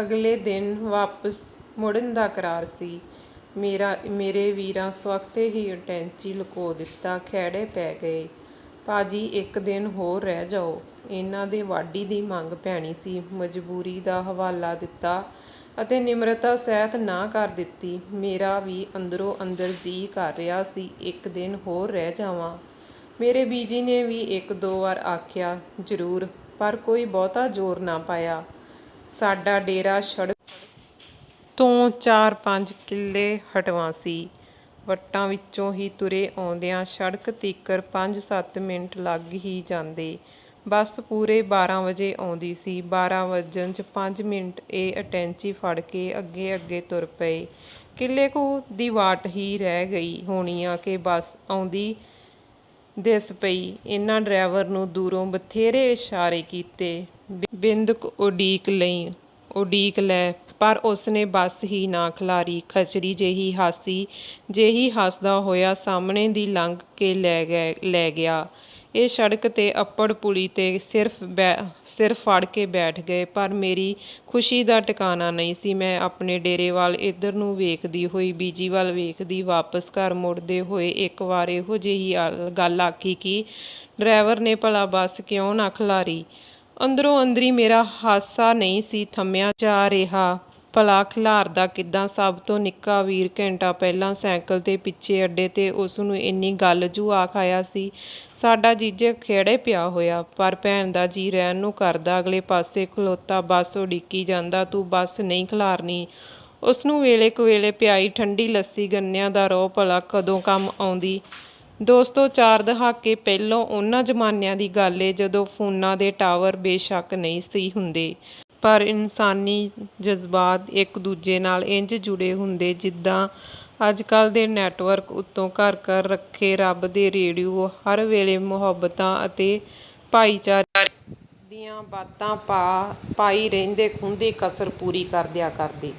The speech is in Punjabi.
ਅਗਲੇ ਦਿਨ ਵਾਪਸ ਮੁੜਨ ਦਾ ਕਰਾਰ ਸੀ। ਮੇਰਾ ਮੇਰੇ ਵੀਰਾਂ ਸਵਖ਼ਤੇ ਹੀ ਅਟੈਚੀ ਲੁਕੋ ਦਿੱਤਾ। ਖਹਿੜੇ ਪੈ ਗਏ। "ਪਾਜੀ ਇੱਕ ਦਿਨ ਹੋਰ ਰਹਿ ਜਾਓ।" ਇਹਨਾਂ ਦੇ ਵਾਢੀ ਦੀ ਮੰਗ ਪੈਣੀ ਸੀ। ਮਜਬੂਰੀ ਦਾ ਹਵਾਲਾ ਦਿੱਤਾ ਅਤੇ ਨਿਮਰਤਾ ਸਹਿਤ ਨਾ ਕਰ ਦਿੱਤੀ। ਮੇਰਾ ਵੀ ਅੰਦਰੋਂ ਅੰਦਰ ਜੀਅ ਕਰ ਰਿਹਾ ਸੀ ਇੱਕ ਦਿਨ ਹੋਰ ਰਹਿ ਜਾਵਾਂ। ਮੇਰੇ ਬੀਜੀ ਨੇ ਵੀ ਇੱਕ ਦੋ ਵਾਰ ਆਖਿਆ, "ਜ਼ਰੂਰ।" ਪਰ ਕੋਈ ਬਹੁਤਾ ਜ਼ੋਰ ਨਾ ਪਾਇਆ। ਸਾਡਾ ਡੇਰਾ ਸੜਕ ਤੋਂ ਚਾਰ ਪੰਜ ਕਿੱਲੇ ਹਟਵਾਂ ਸੀ। ਵੱਟਾਂ ਵਿੱਚੋਂ ਹੀ ਤੁਰੇ ਆਉਂਦਿਆਂ ਸੜਕ ਤੀਕਰ ਪੰਜ ਸੱਤ ਮਿੰਟ ਲੱਗ ਹੀ ਜਾਂਦੇ। ਬੱਸ ਪੂਰੇ ਬਾਰਾਂ ਵਜੇ ਆਉਂਦੀ ਸੀ। ਬਾਰਾਂ ਵੱਜਣ 'ਚ ਪੰਜ ਮਿੰਟ ਇਹ ਅਟੈਂਚੀ ਫੜ ਕੇ ਅੱਗੇ ਅੱਗੇ ਤੁਰ ਪਏ। ਕਿੱਲੇ ਕੁ ਦੀ ਵਾਟ ਹੀ ਰਹਿ ਗਈ ਹੋਣੀ ਆ ਕਿ ਬੱਸ ਆਉਂਦੀ ਦਿਸ ਪਈ। ਇਹਨਾਂ ਡਰਾਈਵਰ ਨੂੰ ਦੂਰੋਂ ਬਥੇਰੇ ਇਸ਼ਾਰੇ ਕੀਤੇ, "ਬਿੰਦ ਉਡੀਕ ਲਈ ਉਡੀਕ ਲੈ।" ਪਰ ਉਸਨੇ ਬੱਸ ਹੀ ਨਾ ਖਲਾਰੀ। ਖਚਰੀ ਜਿਹੀ ਹਾਸੀ ਜਿਹੀ ਹੱਸਦਾ ਹੋਇਆ ਸਾਹਮਣੇ ਦੀ ਲੰਘ ਕੇ ਲੈ ਗਿਆ। ਇਹ ਸੜਕ 'ਤੇ ਅੱਪੜ ਪੁਲੀ 'ਤੇ ਸਿਰਫ ਬੈ, ਸਿਰ ਫੜ ਕੇ ਬੈਠ ਗਏ। ਪਰ ਮੇਰੀ ਖ਼ੁਸ਼ੀ ਦਾ ਟਿਕਾਣਾ ਨਹੀਂ ਸੀ। ਮੈਂ ਆਪਣੇ ਡੇਰੇ ਵੱਲ ਇੱਧਰ ਨੂੰ ਵੇਖਦੀ ਹੋਈ, ਬੀਜੀ ਵੱਲ ਵੇਖਦੀ, ਵਾਪਸ ਘਰ ਮੁੜਦੇ ਹੋਏ ਇੱਕ ਵਾਰ ਇਹੋ ਜਿਹੀ ਗੱਲ ਆਖੀ ਕਿ ਡਰਾਈਵਰ ਨੇ ਭਲਾ ਬੱਸ ਕਿਉਂ ਨਾ ਖਲਾਰੀ। ਅੰਦਰੋਂ ਅੰਦਰੀ ਮੇਰਾ ਹਾਸਾ ਨਹੀਂ ਸੀ, ਥੰਮਿਆ ਜਾ ਰਿਹਾ। ਭਲਾ ਖਿਲਾਰਦਾ ਕਿੱਦਾਂ? ਸਭ ਤੋਂ ਨਿੱਕਾ ਵੀਰ ਘੰਟਾ ਪਹਿਲਾਂ ਸਾਈਕਲ 'ਤੇ ਪਿੱਛੇ ਅੱਡੇ 'ਤੇ ਉਸਨੂੰ ਇੰਨੀ ਗੱਲ ਜੂ ਆਖ ਆਇਆ ਸੀ। ਸਾਡਾ ਜੀਜੇ ਖੇੜੇ ਪਿਆ ਹੋਇਆ, ਪਰ ਭੈਣ ਦਾ ਜੀ ਰਹਿਣ ਨੂੰ ਕਰਦਾ। ਅਗਲੇ ਪਾਸੇ ਖਲੋਤਾ ਬੱਸ ਉਡੀਕੀ ਜਾਂਦਾ, "ਤੂੰ ਬੱਸ ਨਹੀਂ ਖਲਾਰਨੀ?" ਉਸਨੂੰ ਵੇਲੇ ਕੁਵੇਲੇ ਪਿਆਈ ਠੰਡੀ ਲੱਸੀ ਗੰਨਿਆਂ ਦਾ ਰੋਹ ਭਲਾ ਕਦੋਂ ਕੰਮ ਆਉਂਦੀ। ਦੋਸਤੋ ਚਾਰ ਦਹਾਕੇ ਪਹਿਲੋਂ ਉਹਨਾਂ ਜ਼ਮਾਨਿਆਂ ਦੀ ਗੱਲ ਏ ਜਦੋਂ ਫ਼ੋਨਾਂ ਦੇ ਟਾਵਰ ਬੇਸ਼ੱਕ ਨਹੀਂ ਸੀ ਹੁੰਦੇ। ਪਰ ਇਨਸਾਨੀ ਜਜ਼ਬਾਤ ਇੱਕ ਦੂਜੇ ਨਾਲ ਇੰਝ ਜੁੜੇ ਹੁੰਦੇ ਜਿੱਦਾਂ ਅੱਜ ਕੱਲ੍ਹ ਦੇ ਨੈਟਵਰਕ ਉੱਤੋਂ ਘਰ ਘਰ ਰੱਖੇ ਰੱਬ ਦੇ ਰੇਡੀਓ, ਹਰ ਵੇਲੇ ਮੁਹੱਬਤਾਂ ਅਤੇ ਭਾਈਚਾਰੇ ਦੀਆਂ ਬਾਤਾਂ ਪਾ, ਪਾਈ ਰਹਿੰਦੇ ਖੂੰਹਦੀ ਕਸਰ ਪੂਰੀ ਕਰ ਦਿਆ ਕਰਦੇ।